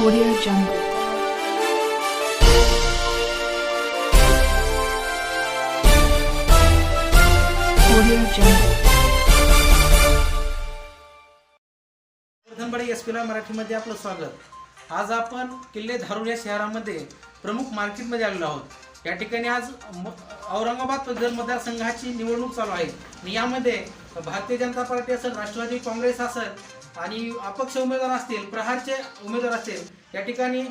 Audio Jungle. वर्धनबडे S पीला मराठीमध्ये आपलं स्वागत. आज आपण किल्ले धारूर या शहरामध्ये प्रमुख मार्केटमध्ये आलेलो आहोत. या ठिकाणी आज म- औरंगाबाद पदवीधर मतदारसंघाची निवडणूक चालू आहे आणि यामध्ये भारतीय जनता पार्टी असेल राष्ट्रवादी काँग्रेस असेल आणि अपक्ष उमेदवार असतील प्रहारचे उमेदवार असतील या ठिकाणी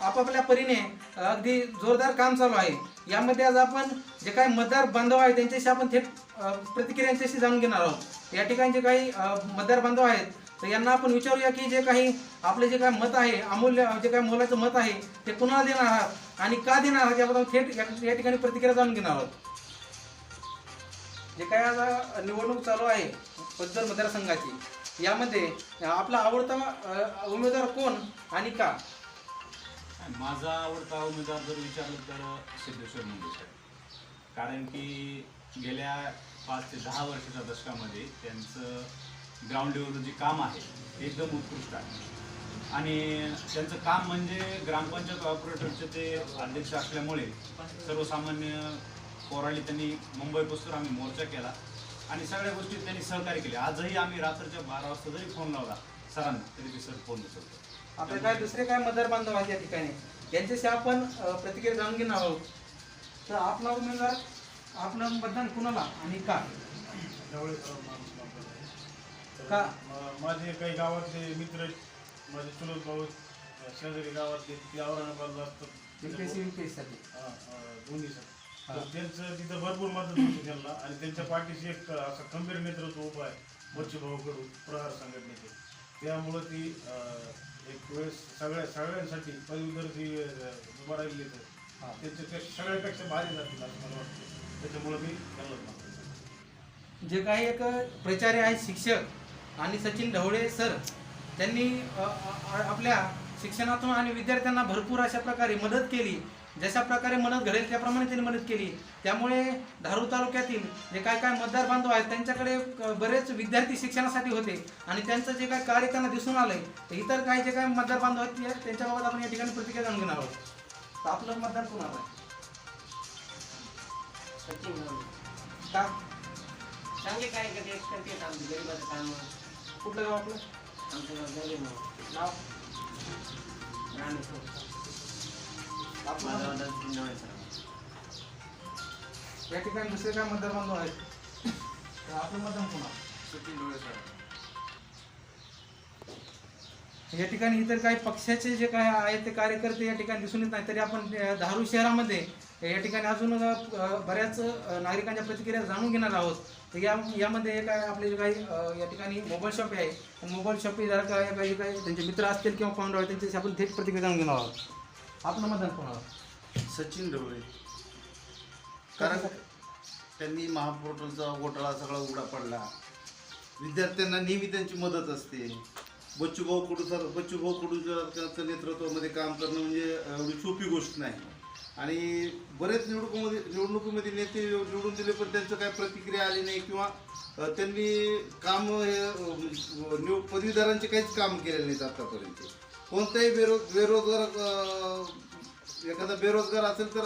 आपापल्या परीने अगदी जोरदार काम चालू आहे. यामध्ये आज आपण जे काही मतदार बांधव आहेत त्यांच्याशी आपण थेट प्रतिक्रियांच्याशी प्रतिक्रिया यांच्याशी जाणून घेणार आहोत. या ठिकाणी जे काही मतदार बांधव आहेत तर यांना आपण विचारूया की जे काही आपले जे काही मत आहे अमूल्य जे काही मोलाचं मत आहे ते कुणाला देणार आहात? आणि का देणार आहात याबद्दल थेट या- ठिकाणी प्रतिक्रिया जाणून घेणार आहोत. जे काय आता निवडणूक चालू आहे पद्धत मतदारसंघाची यामध्ये आपला आवडता उमेदवार कोण आणि का? माझा आवडता उमेदवार जर विचारलं तर सिद्धेश्वर मुंडे साहेब. कारण की गेल्या पाच ते दहा वर्षाच्या दशकामध्ये त्यांचं ग्राउंड लेवलचं जे काम आहे ते एकदम उत्कृष्ट आहे. आणि त्यांचं काम म्हणजे ग्रामपंचायत ऑपरेटरचे ते अध्यक्ष असल्यामुळे सर्वसामान्य पोराळी त्यांनी मुंबईपासून आम्ही मोर्चा केला आणि सगळ्या गोष्टीत त्यांनी सहकार्य केले. आजही आम्ही रात्रीच्या बारा वाजता जरी फोन लावला सरांना तरी ते सर फोन उचलतो आपले काय दुसरे काय मतदार बांधव आहेत या ठिकाणी? यांच्याशी आपण प्रतिक्रिया जाणून घेणार आहोत. तर आपला उमेदवार आपलं मतदान कुणाला आणि का? माझे काही गावातले मित्र आहेत, माझे चुलत भाऊ शेजारी गावातले ते औरंगाबादला असतात. युपीएससी युपीएससी साठी हा, अं, दोन्ही सर. तर त्यांचं तिथं भरपूर मदत होती त्यांना. आणि त्यांच्या पाठीशी एक असं खंबीर नेतृत्व उभं आहे कडू प्रहार संघटनेचे. त्यामुळं ती एक वेळेस सगळ्या सगळ्यांसाठी पदवीधर अं, उभं राहिली तर हा. त्यांच्या ते सगळ्यापेक्षा भारी जातील असं मला वाटतं. त्याच्यामुळं मी मानतो जे काही एक प्रचारी आहेत शिक्षक आणि सचिन ढवळे सर त्यांनी आपल्या शिक्षणातून आणि विद्यार्थ्यांना भरपूर अशा प्रकारे मदत केली. जशा प्रकारे मदत घडेल त्याप्रमाणे त्यांनी मदत केली. त्यामुळे धारूर तालुक्यातील जे काय काय मतदार बांधव आहेत त्यांच्याकडे बरेच विद्यार्थी शिक्षणासाठी होते. आणि त्यांचं जे काय कार्य त्यांना दिसून आलंय तर इतर काही जे काही मतदार बांधव आहेत ते- त्यांच्याबाबत आपण या ठिकाणी प्रतिक्रिया जाणून घेणार आहोत. तर आपलं मतदान कोणाला आहे? चांगले काय करते गरीबाचं काम. कुठलं गाव आपलं? या ठिकाणी दुसरे काय मतदार बांधव आहेत? तर आपलं मतदान कोणा सचिन डोळे सर या ठिकाणी इतर काही पक्षाचे जे काय आहेत ते कार्यकर्ते या ठिकाणी दिसून येत नाही तरी आपण धारू शहरामध्ये या ठिकाणी अजून बऱ्याच नागरिकांच्या प्रतिक्रिया जाणून घेणार आहोत. तर या यामध्ये काय आपले जे काही या ठिकाणी मोबाईल शॉप आहे. मोबाईल शॉपी जर काय काही काही त्यांचे मित्र असतील किंवा पाहुणे आहे त्यांच्याशी आपण थेट प्रतिक्रिया जाणून घेणार आहोत. आपलं मतदान आहोत सचिन ढवळे. कारण त्यांनी महापोर्टलचा घोटाळा सगळा उघडा पडला. विद्यार्थ्यांना नेहमी त्यांची मदत असते. बच्चूभाऊ कडू सर बच्चूभाऊ कडूच्या नेतृत्वामध्ये काम करणं म्हणजे एवढी सोपी गोष्ट नाही. आणि बरेच निवडणुकीमध्ये निवडणुकीमध्ये नेते निवडून दिले पण त्यांचं काही प्रतिक्रिया आली नाही किंवा त्यांनी काम हे निव पदवीधरांचे काहीच काम केलेले नाहीत आतापर्यंत. कोणताही बेरो बेरोजगार एखादा बेरोजगार असेल तर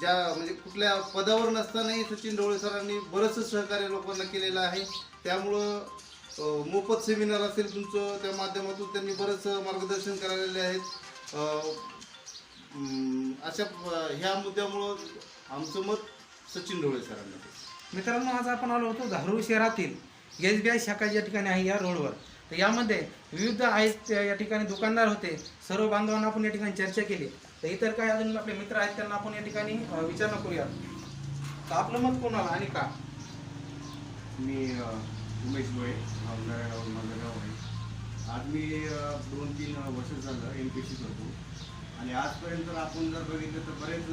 ज्या म्हणजे कुठल्या पदावर नसतानाही सचिन ढवळे सरांनी बरंचसं सहकार्य लोकांना केलेलं आहे. त्यामुळं मोफत सेमिनार असेल तुमचं त्या माध्यमातून त्यांनी बरंचसं मार्गदर्शन करायलेले आहेत. अशा ह्या मुद्द्यामुळं आमचं मत सचिन ढवळे सरांना मित्रांनो आज आपण आलो होतो धारूर शहरातील एस बी आय शाखा या ठिकाणी आहे या रोडवर तर यामध्ये विविध आहेत त्या या ठिकाणी दुकानदार होते. सर्व बांधवांना आपण या ठिकाणी चर्चा केली. तर इतर काही अजून आपले मित्र आहेत त्यांना आपण या ठिकाणी विचारणा करूया तर आपलं मत कोणाला आणि का? मी उमेश गोळे गावगाव माझं गाव आहे आज मी दोन तीन वर्ष झालं एम पी सी करतो. आणि आजपर्यंत आपण जर बघितलं तर बरेच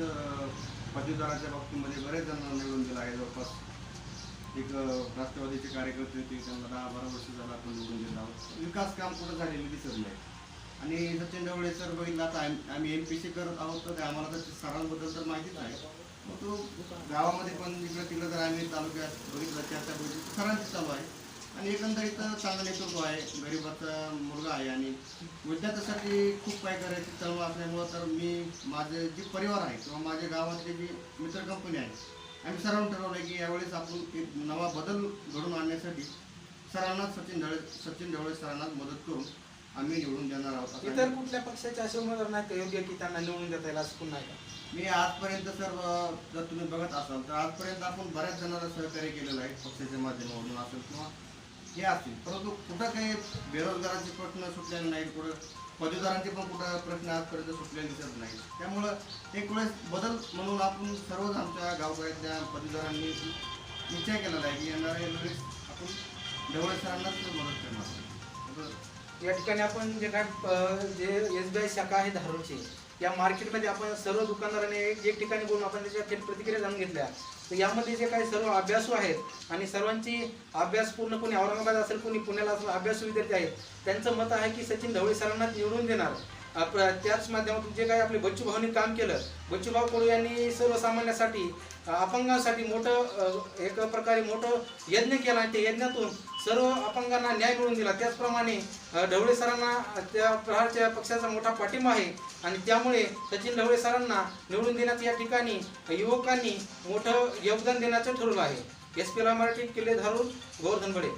पदवीदाराच्या बाबतीमध्ये बरेच जण निवडून गेलं आहे. जवळपास एक राष्ट्रवादीचे कार्यकर्ते होते. त्यांना दहा बारा वर्ष झालं आपण निवडून दिलं आहोत. विकास काम कुठं झालेलं दिसत नाही. आणि सचिन ढवळे सर बघितलं आता आम्ही एम पी सी करत आहोत. तर आम्हाला तर सरांबद्दल तर माहितीच आहे. मग तो गावामध्ये पण इकडं तिकडं जर आम्ही तालुक्यात बघितलं चर्चा त्या सरांची चालू आहे. आणि एकंदरीत चांगला नेतृत्व आहे गरीबाचा मुलगा आहे आणि विद्यार्थ्यासाठी खूप काय करायची तळमळ असल्यामुळं तर मी माझे जे परिवार आहे किंवा माझ्या गावातले जी मित्र कंपनी आहे आम्ही सर्वांनी ठरवलं की यावेळेस आपण एक नवा बदल घडून आणण्यासाठी सरांना सचिन ढवळे सचिन ढवळे सरांना मदत करून आम्ही निवडून देणार आहोत. इतर कुठल्या पक्षाचे असे उमेदवार नाही का? योग्य की त्यांना निवडून देता येईल असं पुन्हा आहे का मी आजपर्यंत सर अ, जर तुम्ही बघत असाल तर आजपर्यंत आपण बऱ्याच जणांना सहकार्य केलेलं आहे पक्षाच्या माध्यमातून असेल किंवा हे असतील. परंतु कुठं काही बेरोजगारांचे प्रश्न सुटलेले नाहीत कुठं पदवीधरांचे पण कुठं प्रश्न आजपर्यंत सुटलेले दिसत नाहीत. त्यामुळं एक वेळेस बदल म्हणून आपण सर्वच आमच्या गावकऱ्यातल्या पदवीधरांनी निश्चय केलेला आहे की येणाऱ्या वेळेस आपण ढवळे सरांनाच मदत करणार या ठिकाणी आपण जे काय जे एस बी आय शाखा आहे धारूरची या मार्केटमध्ये आपण सर्व दुकानदारांनी एक एक ठिकाणी बोलून आपण त्याच्या थेट प्रतिक्रिया जाणून घेतल्या. तर यामध्ये जे काही सर्व अभ्यासू आहेत आणि सर्वांची अभ्यास पूर्ण कोणी औरंगाबाद असेल कोणी पुण्याला असेल अभ्यासू विद्यार्थी आहेत त्यांचं मत आहे की सचिन ढवळे सरांना निवडून देणार. त्याच माध्यमातून जे काही आपले बच्चू भाऊनी काम केलं बच्चू भाऊ कडू यांनी सर्वसामान्यासाठी अपंगांसाठी मोठं एक प्रकारे मोठं यज्ञ केला. आणि त्या यज्ञातून सर्व अपंगांना न्याय मिळवून दिला. त्याचप्रमाणे ढवळे सरांना त्या प्रहारच्या पक्षाचा मोठा पाठिंबा आहे. आणि त्यामुळे सचिन ढवळे सरांना निवडून देण्यात या ठिकाणी युवकांनी मोठं योगदान देण्याचं ठरवलं आहे. एस पी मराठी किल्ले धारून गोवर्धन बडे.